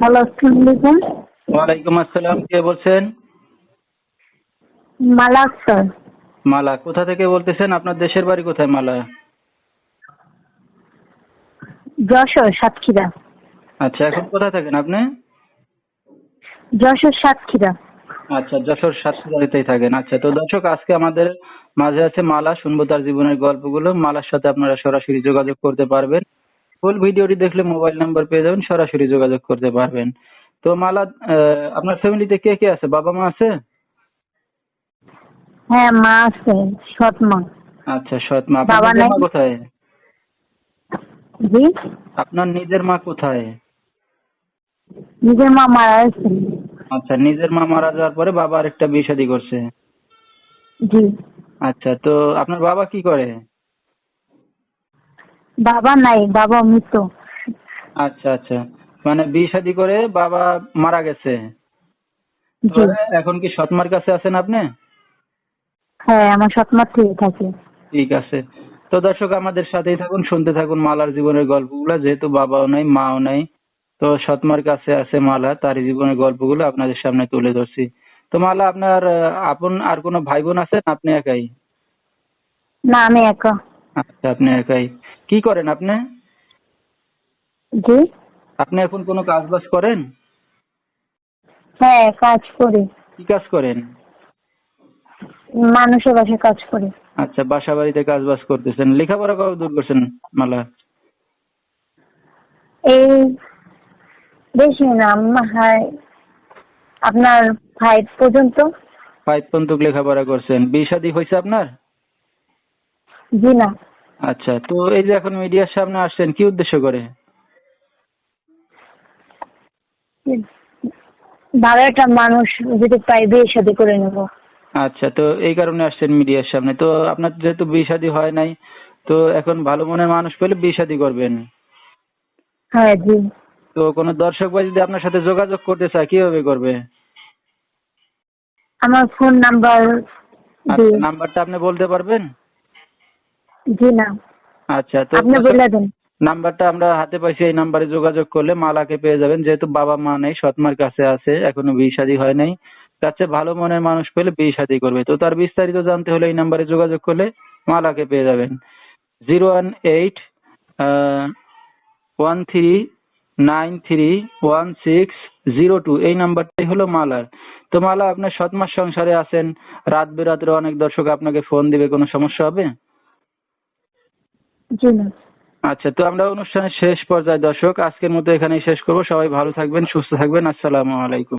Hello আসসালামু আলাইকুম। ওয়ালাইকুম আসসালাম কে বলছেন? মালা আক্তার মালা কোথা থেকে বলতেছেন? আপনার দেশের বাড়ি কোথায় মালা? যশোর সাতক্ষীরা। আচ্ছা এখন কোথায় থাকেন আপনি? যশোর সাতক্ষীরা। আচ্ছা যশোর সাতক্ষীরাতেই থাকেন। আচ্ছা তো দর্শক আজকে আমাদের মাঝে আছে মালা শুনব তার জীবনের গল্পগুলো। মালার সাথে আপনারা সরাসরি যোগাযোগ করতে পারবেন। ফুল ভিডিওটি দেখলে মোবাইল নাম্বার পেয়ে যাবেন সরাসরি যোগাযোগ করতে পারবেন। তো মালা আপনার ফ্যামিলিতে কে কে আছে? বাবা মা আছে? হ্যাঁ মা আছে সৎ মা আচ্ছা সৎ মা আপনার বাবা নিজের নাই। মা কোথায়? জি? আপনার নিজের মা কোথায়? নিজের মা মারা গেছে। আচ্ছা নিজের মা মারা যাওয়ার পরে বাবা আরেকটা বিয়ে শাদী করছে। জি। আচ্ছা তো আপনার বাবা কি করে? বাবা নাই বাবা মৃত আচ্ছা আচ্ছা। মানে বিয়ে শাদী করে বাবা মারা গেছে। এখন কি সৎমার কাছে আছেন আপনি? হ্যাঁ আমার সৎ মা থেকে থাকে ঠিক আছে। তো দর্শক আমাদের সাথেই থাকুন শুনতে থাকুন মালার জীবনের গল্পগুলো। যেহেতু বাবাও নাই মাও নাই তো সৎমার কাছে আছে মালা তার জীবনের গল্পগুলো আপনাদের সামনে তুলে ধরছি। তো মালা আপনার আপন আর কোনো ভাই বোন আছেন? আপনি একাই? না আমি একা। আচ্ছা আপনি একাই। কি করেন আপনি? জি? আপনি এখন কোনো কাজ বাজ করেন? হ্যাঁ কাজ করি। কি কাজ করেন? মানুষের বাসায় কাজ করি। আচ্ছা বাসা বাড়িতে কাজ বাজ করতেছেন। লেখাপড়া কত দূর করছেন মালা? এই বেশি না হ্যাঁ আপনার ফাইভ পর্যন্ত। ফাইভ পর্যন্ত লেখাপড়া করছেন। বিয়ে শাদী হয়েছে আপনার? জি না। আচ্ছা তো এই যে এখন মিডিয়ার সামনে আসছেন কি উদ্দেশ্য করে? ভালো একটা মানুষ যদি পাই বিয়ে শাদী করে নেব। আচ্ছা তো এই কারণে আসছেন মিডিয়ার সামনে। তো আপনার যেহেতু বিয়ে শাদী হয় নাই তো এখন ভালো মনের মানুষ পেলে বিয়ে শাদী করবেন। হ্যাঁ জি। তো কোনো দর্শক ভাই যদি আপনার সাথে যোগাযোগ করতে চায় কীভাবে করবে? আমার ফোন নাম্বার নাম্বারটা আপনি বলতে পারবেন? জি না। আচ্ছা তো আপনি বলে দেন। নাম্বারটা আমরা হাতে পাইছি এই নাম্বারে যোগাযোগ করলে মালাকে পেয়ে যাবেন। যেহেতু বাবা মা নেই সৎমার কাছে আছে এখনও বিয়ে শাদী হয় নাই। তার চেয়ে ভালো মনের মানুষ পেলে বিয়ে শাদী করবে। তো তার বিস্তারিত জানতে হলে এই নাম্বারে যোগাযোগ করলে মালাকে পেয়ে যাবেন। Zero one eight one three nine three one six zero two এই নাম্বারটাই হলো মালার। তো মালা আপনার সৎমার সংসারে আছেন রাত বেরাত্রে অনেক দর্শক আপনাকে ফোন দিবে কোনো সমস্যা হবে? আচ্ছা তো আমরা অনুষ্ঠানের শেষ পর্যায়ে দর্শক, আজকের মতো এখানেই শেষ করব। সবাই ভালো থাকবেন, সুস্থ থাকবেন। আসসালামু আলাইকুম।